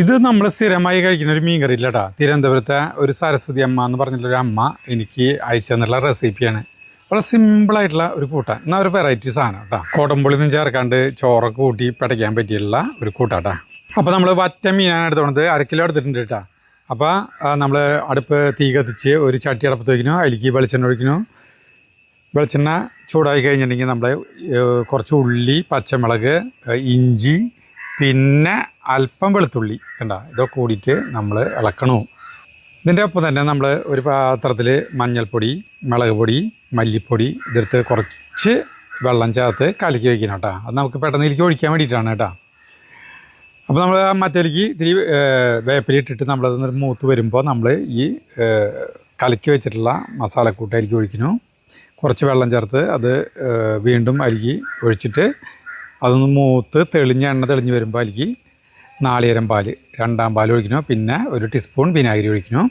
ഇത് നമ്മൾ സ്ഥിരമായി കഴിക്കുന്ന ഒരു മീൻ കറി തിരുവനന്തപുരത്തെ ഒരു സരസ്വതി അമ്മ എന്ന് പറഞ്ഞിട്ടൊരു അമ്മ എനിക്ക് അയച്ചു തന്നിട്ടുള്ള റെസിപ്പിയാണ് വളരെ സിമ്പിളായിട്ടുള്ള ഒരു കൂട്ടാൻ എന്നാൽ ഒരു വെറൈറ്റി സാധനം കേട്ടോ. കോടമ്പുളിന്നും ചേർക്കാണ്ട് ചോറൊക്കെ കൂട്ടി പിടയ്ക്കാൻ പറ്റിയുള്ള ഒരു കൂട്ടാട്ടാ. അപ്പോൾ നമ്മൾ വറ്റ മീനാണ് എടുത്തോണത് അര കിലോ എടുത്തിട്ടുണ്ട് കേട്ടോ. അപ്പോൾ നമ്മൾ അടുപ്പ് തീ കത്തിച്ച് ഒരു ചട്ടി അടപ്പത്ത് വയ്ക്കുന്നു അതിലേക്ക് വെളിച്ചെണ്ണ ഒഴിക്കുന്നു. വെളിച്ചെണ്ണ ചൂടായി കഴിഞ്ഞിട്ടുണ്ടെങ്കിൽ നമ്മൾ കുറച്ച് ഉള്ളി പച്ചമുളക് ഇഞ്ചി പിന്നെ അല്പം വെളുത്തുള്ളി കണ്ട ഇതൊക്കെ കൂടിയിട്ട് നമ്മൾ ഇളക്കണു. ഇതിന്റെ ഒപ്പം തന്നെ നമ്മൾ ഒരു പാത്രത്തിൽ മഞ്ഞൾപ്പൊടി മുളക് പൊടി മല്ലിപ്പൊടി ഇതെടുത്ത് കുറച്ച് വെള്ളം ചേർത്ത് കലക്കി വയ്ക്കണം കേട്ടോ. അത് നമുക്ക് പെട്ടെന്ന് ഇതിലേക്ക് ഒഴിക്കാൻ വേണ്ടിയിട്ടാണ് കേട്ടോ. അപ്പോൾ നമ്മൾ മറ്റേലേക്ക് ഇത്തിരി വേപ്പിലിട്ടിട്ട് നമ്മളത് മൂത്ത് വരുമ്പോൾ നമ്മൾ ഈ കലക്കി വെച്ചിട്ടുള്ള മസാലക്കൂട്ട് അതിലേക്ക് ഒഴിക്കുന്നു. കുറച്ച് വെള്ളം ചേർത്ത് അത് വീണ്ടും അരികി ഒഴിച്ചിട്ട് അതൊന്ന് മൂത്ത് തെളിഞ്ഞ എണ്ണ തെളിഞ്ഞ് വരുമ്പോൾ അതിലേക്ക് നാളികേരം പാൽ രണ്ടാം പാൽ ഒഴിക്കണോ പിന്നെ ഒരു ടീസ്പൂൺ വിനാഗിരി ഒഴിക്കണോ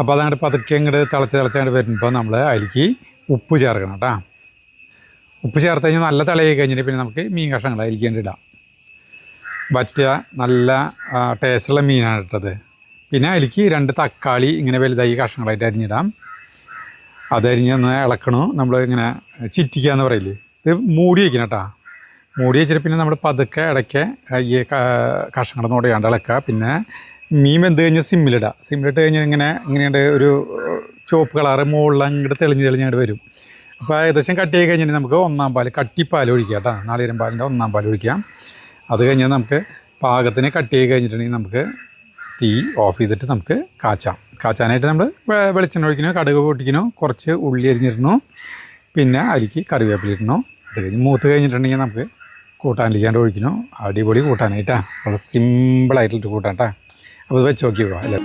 അപ്പോൾ അതങ്ങോട്ട് പതുക്കെ അങ്ങോട്ട് തിളച്ച് തിളച്ചങ്ങോട്ട് വരുമ്പോൾ നമ്മൾ അതിലേക്ക് ഉപ്പ് ചേർക്കണം കേട്ടോ ഉപ്പ് ചേർത്ത് കഴിഞ്ഞാൽ നല്ല തിളയായി കഴിഞ്ഞിട്ട് പിന്നെ നമുക്ക് മീൻ കഷ്ണങ്ങൾ അതിലേക്ക് അങ്ങോട്ട് ഇടാം. വറ്റുക നല്ല ടേസ്റ്റുള്ള മീനാണ് ഇട്ടത് പിന്നെ അതിലേക്ക് രണ്ട് തക്കാളി ഇങ്ങനെ വലുതായി കഷ്ണങ്ങളായിട്ട് അരിഞ്ഞിടാം. അതരിഞ്ഞ് ഒന്ന് ഇളക്കണു നമ്മൾ ഇങ്ങനെ ചിറ്റിക്കുക എന്ന് പറയില്ലേ? ഇത് മൂടി വയ്ക്കണം കേട്ടോ മൂടി വെച്ചിട്ട് പിന്നെ നമ്മൾ പതുക്കെ ഇടയ്ക്ക് ഈ കഷ്ണങ്ങളൊന്നും ഉടയാണ്ട് ഇളക്കുക. പിന്നെ മീൻ വെന്ത് കഴിഞ്ഞാൽ സിമ്മിലിടുക. സിമ്മിലിട്ട് കഴിഞ്ഞാൽ ഇങ്ങനെ ഇങ്ങനെയുണ്ട് ഒരു ചുവപ്പ് കളറ് മുകളിൽ അങ്ങോട്ട് തെളിഞ്ഞ് തെളിഞ്ഞ് അങ്ങോട്ട് വരും. അപ്പോൾ ഏകദേശം കട്ട് ചെയ്ത് കഴിഞ്ഞാൽ നമുക്ക് ഒന്നാം പാൽ കട്ടിപ്പാൽ ഒഴിക്കുക കേട്ടോ. നാളികേരം പാലിന്റെ ഒന്നാം പാൽ ഒഴിക്കാം അത് കഴിഞ്ഞാൽ നമുക്ക് പാകത്തിന് കട്ട് ചെയ്ത് കഴിഞ്ഞിട്ടുണ്ടെങ്കിൽ നമുക്ക് തീ ഓഫ് ചെയ്തിട്ട് നമുക്ക് കാച്ചാം. കാച്ചാനായിട്ട് നമ്മൾ വെളിച്ചെണ്ണ ഒഴിക്കണോ കടുക് പൊട്ടിക്കണോ കുറച്ച് ഉള്ളി അരിഞ്ഞിടണോ പിന്നെ അരിക്ക് കറിവേപ്പില ഇടണോ അത് കഴിഞ്ഞ് മൂത്ത് കഴിഞ്ഞിട്ടുണ്ടെങ്കിൽ നമുക്ക് കൂട്ടാനിരിക്കാണ്ട് ഒഴിക്കണം അടിപൊളി കൂട്ടാനായിട്ടാ വളരെ സിമ്പിളായിട്ടുള്ളൊരു കൂട്ടാട്ടാ കേട്ടോ. അപ്പോൾ ഇത് വെച്ച് നോക്കിയോ അല്ലേ?